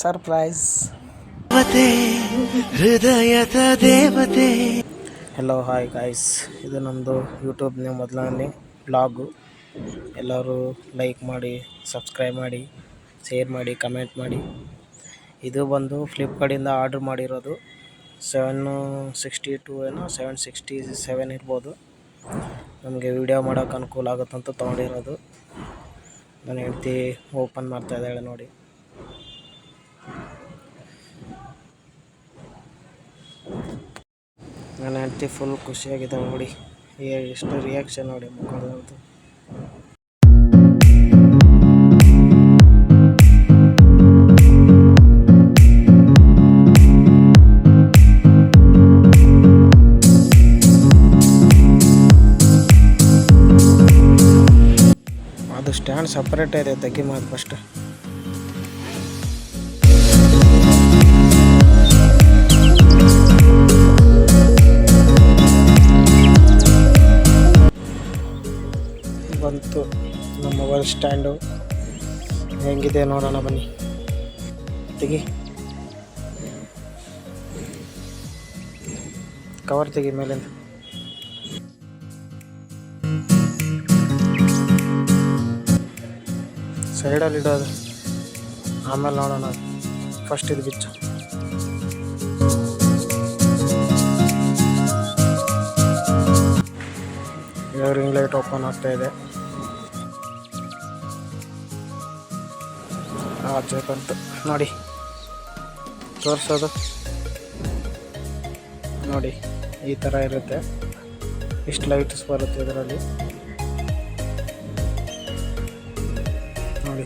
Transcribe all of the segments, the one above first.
Surprise. ಹೃದಯದ ದೇವತೆ. Hello hi guys ಇದು ನಮ್ಮದು ಯೂಟ್ಯೂಬ್ನ ಮೊದಲನೇ ಬ್ಲಾಗು ಎಲ್ಲರೂ ಲೈಕ್ ಮಾಡಿ ಸಬ್ಸ್ಕ್ರೈಬ್ ಮಾಡಿ ಶೇರ್ ಮಾಡಿ ಕಮೆಂಟ್ ಮಾಡಿ. ಇದು ಬಂದು ಫ್ಲಿಪ್ಕಾರ್ಟಿಂದ ಆರ್ಡ್ರ್ ಮಾಡಿರೋದು. ಸೆವೆನ್ನು ಸಿಕ್ಸ್ಟಿ ಟು ಏನೋ ಸೆವೆನ್ ಸಿಕ್ಸ್ಟಿ ಸೆವೆನ್ ಇರ್ಬೋದು. ನಮಗೆ ವಿಡಿಯೋ ಮಾಡೋಕ್ಕೆ ಅನುಕೂಲ ಆಗುತ್ತಂತ ತೊಗೊಂಡಿರೋದು. ನನ್ನ ಹೆಂಡ್ತಿ ಓಪನ್ ಮಾಡ್ತಾ ಇದ್ದಾಳೆ ನೋಡಿ. ನನ್ನ ಹೆಂಡತಿ ಫುಲ್ ಖುಷಿಯಾಗಿದೆ ನೋಡಿ. ಎಷ್ಟು ರಿಯಾಕ್ಷನ್ ನೋಡಿ ಮುಖದವ್ರದ್ದು ಅದು ಸ್ಟ್ಯಾಂಡ್ ಸಪ್ರೇಟ್ ಇದೆ, ತೆಗಿ ಮಾಡಿ ಫಸ್ಟ್ ಬಂತು. ನಮ್ಮ ಮೊಬೈಲ್ ಸ್ಟ್ಯಾಂಡು. ಹೆಂಗಿದೆ ನೋಡೋಣ ಬನ್ನಿ. ತೆಗಿ. ಕವರ್ ತೆಗಿ ಮೇಲಿಂದ. ಸೈಡಲ್ಲಿ ಇಡೋದು. ಆಮೇಲೆ ನೋಡೋಣ. ಫಸ್ಟ್ ಇದು ಬಿಚ್ಚು. ರಿಂಗ್ ಲೈಟ್ ಓಪನ್ ಆಗ್ತಾ ಇದೆ. ಆಚೆ ಬಂತು. ನೋಡಿ. ತೋರಿಸೋದು. ನೋಡಿ, ಈ ಥರ ಇರುತ್ತೆ. ಇಷ್ಟು ಲೈಟ್ಸ್ ಬರುತ್ತೆ ಇದರಲ್ಲಿ. ನೋಡಿ.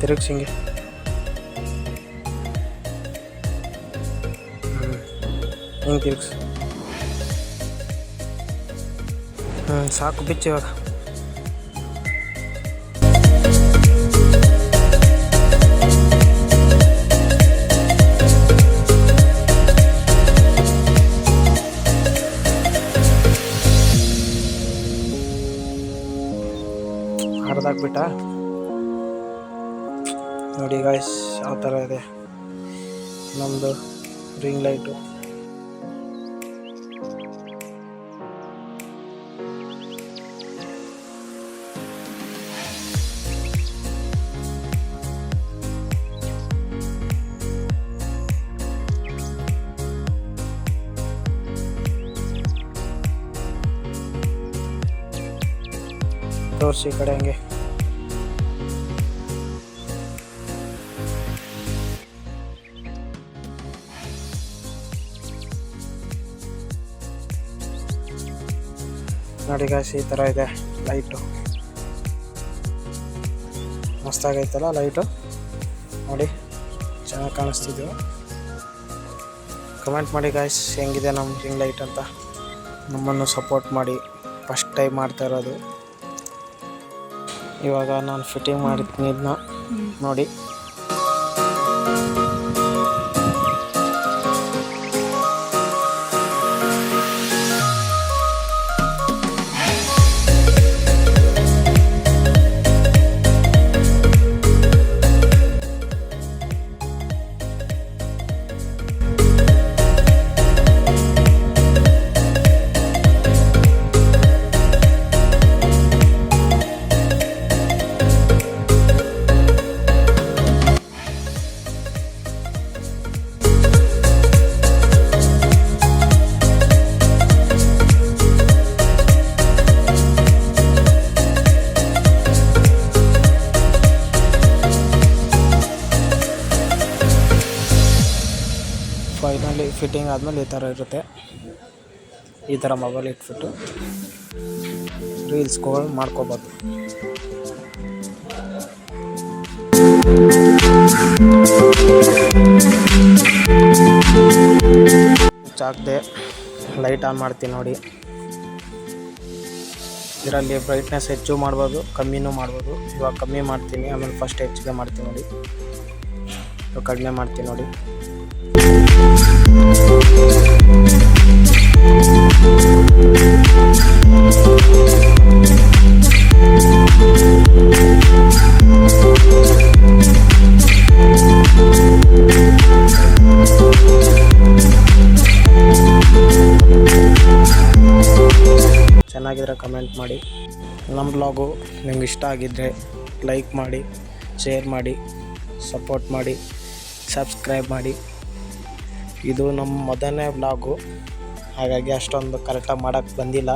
ತಿರುಗಿಸಿಂಗೆ. ಹಿಂಗೆ ತಿರುಗಿಸಿ. ಸಾಕು ಬಿಚ್ಚು ಇವಾಗ. ಹರಿದಾಕ್ಬಿಟ್ಟ. ನೋಡಿ ಗಾಯ್ಸ್ ಯಾವ ಥರ ಇದೆ. ನಮ್ಮದು ರಿಂಗ್ ಲೈಟು ತೋರಿಸಿ ಈ ಕಡೆ ಹಂಗೆ. ನೋಡಿ ಗಾಯ್ಸ್ ಈ ಥರ ಇದೆ ಲೈಟು ಮಸ್ತಾಗೈತಲ್ಲ ಲೈಟು ನೋಡಿ, ಚೆನ್ನಾಗಿ ಕಾಣಿಸ್ತಿದ್ವು. ಕಮೆಂಟ್ ಮಾಡಿ ಗಾಯ್ಸ್ ಹೆಂಗಿದೆ ನಮ್ಮ ರಿಂಗ್ ಲೈಟ್ ಅಂತ. ನಮ್ಮನ್ನು ಸಪೋರ್ಟ್ ಮಾಡಿ. ಫಸ್ಟ್ ಟೈಮ್ ಮಾಡ್ತಾ ಇರೋದು. ಇವಾಗ ನಾನು ಫಿಟ್ಟಿಂಗ್ ಮಾಡಿದ್ದೀನಿ ನೋಡಿ. ಫೈನಲಿ ಫಿಟ್ಟಿಂಗ್ ಆದಮೇಲೆ ಈ ಥರ ಇರುತ್ತೆ. ಈ ಥರ ಮೊಬೈಲ್ ಇಟ್ಬಿಟ್ಟು ರೀಲ್ಸ್ಗಳು ಮಾಡ್ಕೋಬೋದು. ಚಾಕ್ದೆ ಲೈಟ್ ಆನ್ ಮಾಡ್ತೀನಿ ನೋಡಿ. ಇದರಲ್ಲಿ ಬ್ರೈಟ್ನೆಸ್ ಹೆಚ್ಚು ಮಾಡ್ಬೋದು, ಕಮ್ಮಿನೂ ಮಾಡ್ಬೋದು. ಇವಾಗ ಕಮ್ಮಿ ಮಾಡ್ತೀನಿ, ಆಮೇಲೆ ಫಸ್ಟ್ ಹೆಚ್ಚಿಗೆ ಮಾಡ್ತೀನಿ ನೋಡಿ. ಕಡಿಮೆ ಮಾಡ್ತೀನಿ ನೋಡಿ. ಚೆನ್ನಾಗಿದ್ರೆ ಕಮೆಂಟ್ ಮಾಡಿ. ನಮ್ಮ ಬ್ಲಾಗು ನಿಮ್ಗೆ ಇಷ್ಟ ಆಗಿದ್ದರೆ ಲೈಕ್ ಮಾಡಿ ಶೇರ್ ಮಾಡಿ ಸಪೋರ್ಟ್ ಮಾಡಿ ಸಬ್ಸ್ಕ್ರೈಬ್ ಮಾಡಿ. ಇದು ನಮ್ಮ ಮೊದಲನೇ ಬ್ಲಾಗು ಹಾಗಾಗಿ ಅಷ್ಟೊಂದು ಕರೆಕ್ಟಾಗಿ ಮಾಡೋಕ್ಕೆ ಬಂದಿಲ್ಲ.